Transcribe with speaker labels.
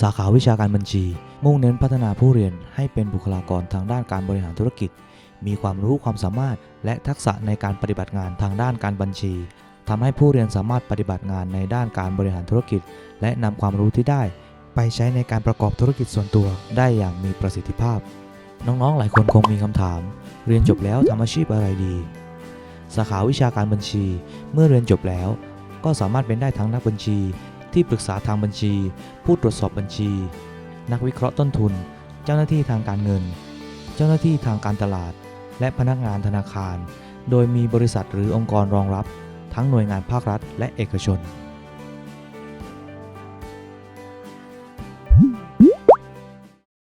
Speaker 1: สาขาวิชาการบัญชี มุ่งเน้นพัฒนาผู้เรียนให้เป็นบุคลากรทางด้านการบริหารธุรกิจ มีความรู้ความสามารถ และทักษะในการปฏิบัติงานทางด้านการบัญชีทำให้ผู้เรียนสามารถปฏิบัติงานในด้านการบริหารธุรกิจ และนำความรู้ที่ได้ ไปใช้ในการประกอบธุรกิจส่วนตัวได้อย่างมีประสิทธิภาพ น้องๆ หลายคนคงมีคำถาม เรียนจบแล้วทำอาชีพอะไรดี สาขาวิชาการบัญชี เมื่อเรียนจบแล้ว ก็สามารถเป็นได้ทั้งนักบัญชี ที่ปรึกษาทางบัญชี ผู้ตรวจสอบบัญชี นักวิเคราะห์ต้นทุน เจ้าหน้าที่ทางการเงิน เจ้าหน้าที่ทางการตลาด และพนักงานธนาคาร โดยมีบริษัทหรือองค์กรรองรับ ทั้งหน่วยงานภาครัฐและเอกชน